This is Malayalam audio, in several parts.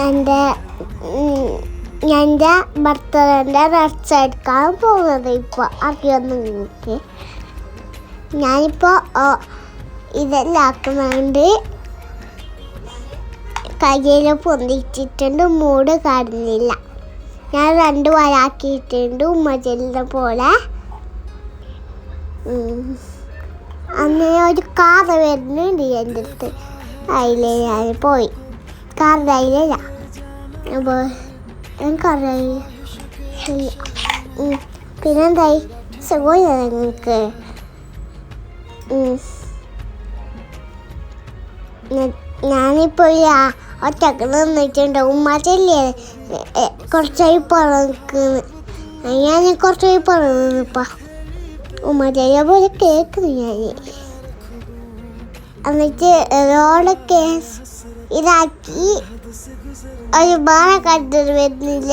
എന്റെ എന്റെ ഭർത്താവിന്റെ ഡ്രസ് എടുക്കാൻ പോകുന്നത് ഇപ്പോൾ അറിയോ നിങ്ങൾക്ക് ഞാനിപ്പോൾ ഇതെല്ലാം ആക്കുന്നുണ്ട് കയ്യിൽ പൊന്തിച്ചിട്ടുണ്ട് മൂട് കാണുന്നില്ല ഞാൻ രണ്ട് വരാക്കിയിട്ടുണ്ട് ഉമ്മ ചെല്ലുന്ന പോലെ അങ്ങനെ ഒരു കാറ് വരുന്നുണ്ട് എന്റെ അടുത്ത്. അതിലേ ഞാൻ പോയി. അതിലില്ല അപ്പോൾ എനിക്കറിയില്ല പിന്നെന്തായി? സുഖമില്ല നിങ്ങൾക്ക് ഞാനിപ്പോൾ ഒറ്റയ്ക്ക് നിന്നിട്ടുണ്ട്. ഉമ്മ ചെല്ലിയ കുറച്ചായി പുറന്ന് ഞാൻ കുറച്ചായി പുറന്നിപ്പ ഉമ്മ ചെല്ലിയ പോലെ കേൾക്കുന്നു ഞാൻ എന്നിട്ട് റോഡൊക്കെ ഇതാക്കി. ഒരു വേറെ കണ്ടത് വരുന്നില്ല.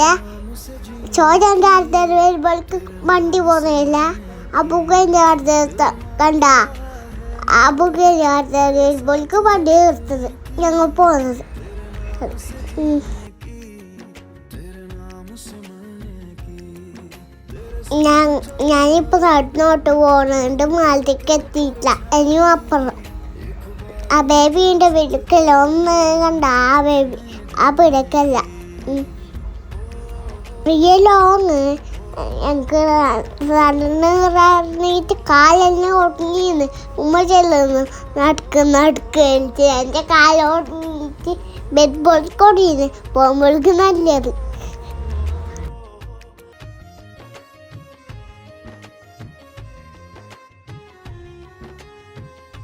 ചോദ്യം അടുത്തത് വരുമ്പോൾക്ക് വണ്ടി പോകുന്നില്ല ആ പുകേന്റെ അടുത്ത് കണ്ട. ആ പുകേന്റെ അടുത്തത് വരുമ്പോൾക്ക് വണ്ടി നിർത്തത് ഞങ്ങൾ പോകുന്നത്. ഞാൻ ഞാനിപ്പോൾ നടന്നോട്ട് പോകുന്നുണ്ട് മാലത്തേക്ക് എത്തിയിട്ടില്ല. ഇനിയും അപ്പുറം. ആ ബേബീന്റെ വിടുക്കൽ ഒന്ന് കണ്ട ആ ബേബി ആ പിടുക്കല്ല. വലിയ ഞങ്ങൾക്ക് നടന്ന് നടന്നിട്ട് കാലെന്നെ ഒടുങ്ങിന്ന് ഉമ്മ ചെല്ലുന്നു നടക്ക് നടക്ക് എനിക്ക് എന്റെ കാൽ ബെഡ് ബോൾ കൊടിയുന്നു പോകുമ്പോഴേക്ക് നല്ലത്.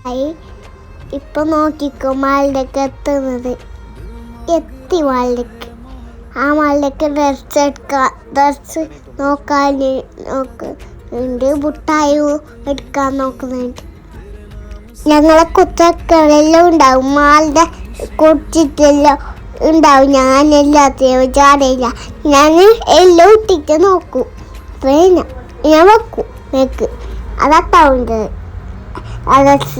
ആയി. ഇപ്പൊ നോക്കിക്കോ മാളിലേക്ക് എത്തുന്നത് എത്തി മാളിലേക്ക്. ആ മാളിലേക്ക് ഡ്രസ് എടുക്കാൻ ഡ്രസ് നോക്കാൻ നോക്കുന്നുണ്ട് മുട്ടായി എടുക്കാൻ നോക്കുന്നുണ്ട്. ഞങ്ങളെ കുത്തക്കളെല്ലാം ഉണ്ടാവും മാളിന്റെ കുടിച്ചിട്ടെല്ലാം ഉണ്ടാവും. ഞാൻ എല്ലാത്തിനും വിചാരയില്ല ഞാൻ എല്ലാം ഇട്ടിട്ട് നോക്കൂ. ഞാൻ വെക്കും വെക്ക്. അതാ അതൊക്കെ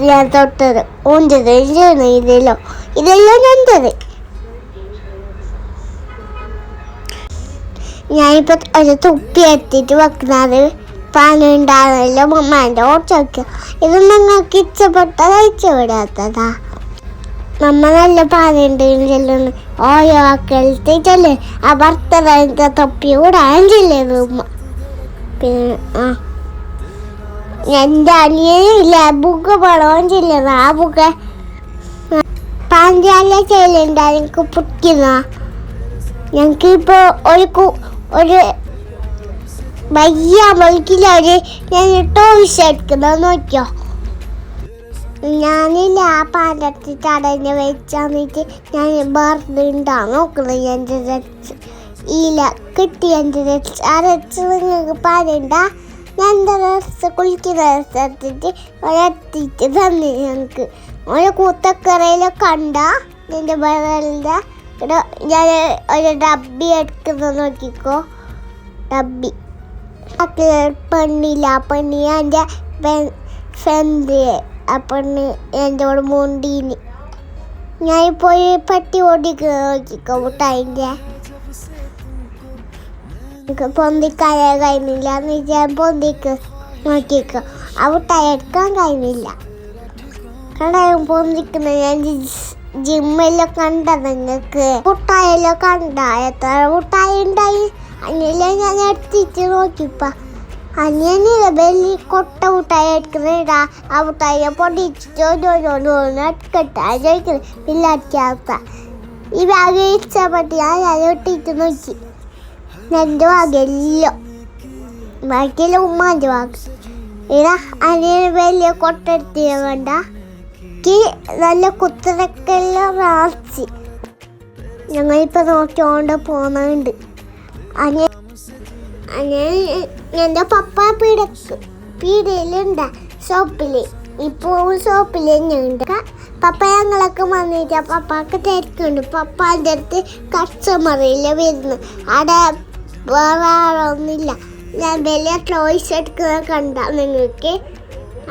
ഞാൻ തൊട്ടത്. ഊഞ്ചത് ചെയ്യണോ ഇതെല്ലാം എന്റെത് ഞാനിപ്പോൾ ഒരു തുപ്പി എത്തിയിട്ട് വെക്കുന്നത് പനുണ്ടാകുന്നല്ലോ മമ്മേന്റെ ഓർച്ചൊക്കെ ഇത് നിങ്ങൾക്ക് ഇഷ്ടപ്പെട്ടത് വിടാത്തതാ നമ്മ നല്ല പാനുണ്ടെങ്കിലും ഓരോ ആക്കലത്തേക്കല്ലേ ആ ഭർത്തറിന്റെ തൊപ്പി കൂടാൻ ആഞ്ചില്ലേ ഉമ്മ. പിന്നെ ആ. എന്റെ ഇല്ല. ബുക്ക് പടവും ചെല്ലുന്ന. ആ ബുക്ക് പാഞ്ചാല ചെല്ലുണ്ട് എനിക്ക് പൊട്ടിക്കുന്ന ഞങ്ങൾക്ക് ഒരു കു- ഒരു വലിയ അവർ ഞാൻ ടോയ്സ് എടുക്കുന്നത് നോക്കിയോ? ഞാനില്ല. ആ പാലത്തി തടഞ്ഞ് വെച്ചാന്നിട്ട് ഞാൻ ബർത്തുണ്ടാ നോക്കുന്നത് എന്റെ രച്ച് ഇല്ല. കിട്ടി എന്റെ രക്ഷ നിങ്ങൾക്ക് പാലുണ്ടാ ഞാൻ എന്താ കുളിക്കുന്ന രച്ച് എടുത്തിട്ട് ഒരെത്തിയിട്ട് തന്നെ ഞങ്ങൾക്ക് ഒരു കൂത്തക്കറയിലെ കണ്ട എന്റെ ഇവിടെ ഞാൻ ഒരു ഡബ്ബി എടുക്കുന്നത് നോക്കിക്കോ. ഡബ്ബി. പെണ്ണില്ല പെണ്ണി എന്റെ ഫ്രണ്ട് ആ പെണ്ണ് എന്റെ കൂടെ മുണ്ടീന്. ഞാനിപ്പോൾ ഈ പട്ടി ഓടിക്കുന്നത് നോക്കിക്കോ മുട്ടായിന്റെ. എനിക്ക് കഴിഞ്ഞില്ല എന്ന് വെച്ചാൽ പൊന്തിക്ക് നോക്കിക്കോ. എടുക്കാൻ കഴിയുന്നില്ല കണ്ടായും പൊന്തിക്കുന്ന ഞാൻ ജിമ്മിലോ കണ്ട നിങ്ങൾക്ക് മുട്ടായല്ലോ കണ്ട? എത്ര മുട്ടായി ഉണ്ടായി? അനിലെ ഞാൻ എടുത്തിട്ട് നോക്കിപ്പ. അനിയനില്ല വലിയ കൊട്ട മുട്ടായി എടുക്കുന്നിടാ. ആ മുട്ടായി പൊടിച്ചിട്ടോ ചോദിക്കുന്നത് ഇല്ലാത്ത ഈ ബാഗ് ഇഷ്ടപ്പെട്ട് ഞാൻ ഞാൻ ഇട്ടിട്ട് നോക്കി. എന്റെ ഭാഗ്യല്ലോ ബാക്കിയുള്ള ഉമ്മാന്റെ ഭാഗ്യം ഇതാ അനിയന് വലിയ കൊട്ടെടുത്തിയ വേണ്ട. നല്ല കുത്തിരക്കെല്ലാം റാച്ചി ഞങ്ങളിപ്പോൾ നോക്കിക്കൊണ്ട് പോകുന്നുണ്ട് അങ്ങനെ അങ്ങനെ എന്റെ പപ്പ പീട പീടയിലുണ്ട് ഷോപ്പിൽ ഇപ്പോൾ ഷോപ്പിൽ തന്നെയുണ്ട്. പപ്പ ഞങ്ങളൊക്കെ വന്നിട്ട് പപ്പാക്ക് തിരക്കുണ്ട്. പപ്പാന്റെ അടുത്ത് കസ്റ്റമറില്ല വരുന്നു അവിടെ വേറെ ആളൊന്നുമില്ല ഞാൻ വലിയ ടോയ്സ് എടുക്കുന്നത് കണ്ട നിങ്ങൾക്ക്.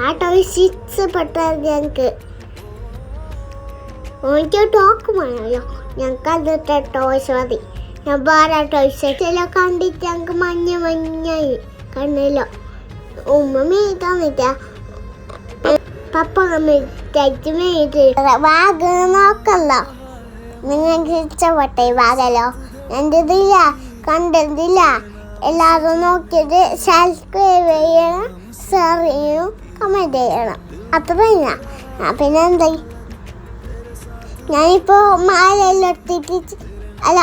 ആ ടോയ്സ് ഇഷ്ടപ്പെട്ടത് ഞങ്ങൾക്ക് എനിക്ക് ടോക്ക് വേണമല്ലോ. ഞങ്ങൾക്ക് അതിട്ട് ടോയ്സ് മതി. ഞാൻ വേറെ ടോയ്സ് എല്ലാം കണ്ടിട്ട് ഞങ്ങൾക്ക് മഞ്ഞ മഞ്ഞായി കണ്ണല്ലോ ഉമ്മ മേയ്ക്കാൻ പറ്റാ പപ്പ വാഗ് നോക്കല്ലോ. നിങ്ങൾക്ക് ഇഷ്ടപ്പെട്ടേ വാഗല്ലോ എന്റെ ഇതില്ല കണ്ടതില്ല എല്ലാവരും നോക്കിയിട്ട് സബ്സ്ക്രൈബ് ചെയ്യണം ഷെയർ ചെയ്യണം കമന്റ് ചെയ്യണം. അത്ര തന്നെ. പിന്നെ എന്തായി ഞാനിപ്പോൾ മാലയെല്ലാം എടുത്തിട്ട് അല്ല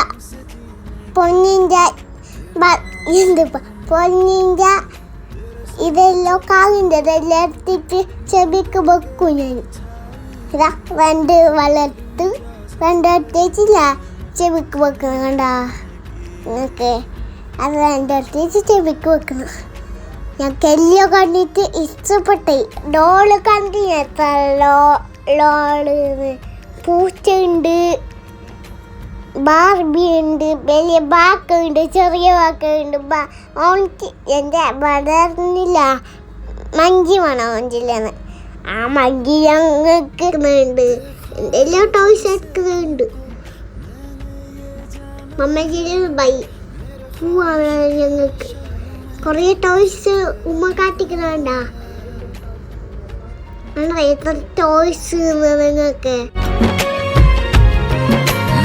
പൊന്നിന്റെ ബ- എന്ത് പ- പൊന്നിന്റെ ഇതെല്ലാം കാലിന്റെ ഇതെല്ലാം എടുത്തിട്ട് ചെവിക്ക് വെക്കും ഞാൻ. ഇതാ രണ്ട് വളർത്ത് രണ്ടെടുത്തേച്ചില്ല ചെവിക്ക് വെക്കണം കണ്ട. നിങ്ങൾക്ക് അത് എന്റെ എടുത്തേച്ച് ചെവിക്ക് വെക്കണം. ഞാൻ എല്ലാം കണ്ടിട്ട് ഇഷ്ടപ്പെട്ടു. ഡോൾ കണ്ടിട്ട് എത്ര ലോ പൂച്ചയുണ്ട്. ബാർബി ഉണ്ട് വലിയ ബാക്കുണ്ട്. ചെറിയ ബാക്കുണ്ട്. ബാ ഓൺക്ക് എന്റെ ബദറിനില്ല മഞ്ചി വേണം ഓഞ്ചില്ലെന്ന് ആ മഞ്ചി ഞങ്ങൾക്ക് ഉണ്ട് എന്റെ എല്ലാ ടോയ്സ് എടുക്കുന്നുണ്ട്. മമ്മജിന് ബൈ പോവാണ് ഞങ്ങൾക്ക് കുറേ ടോയ്സ് ഉമ്മ കാട്ടിക്കുന്നുണ്ടാ എത്ര ടോയ്സ് നിങ്ങൾക്ക്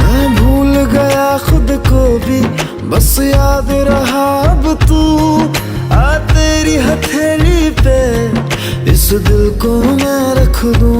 मैं भूल गया खुद को भी बस याद रहा अब तू आ तेरी हथेली पे इस दिल को मैं रख दूं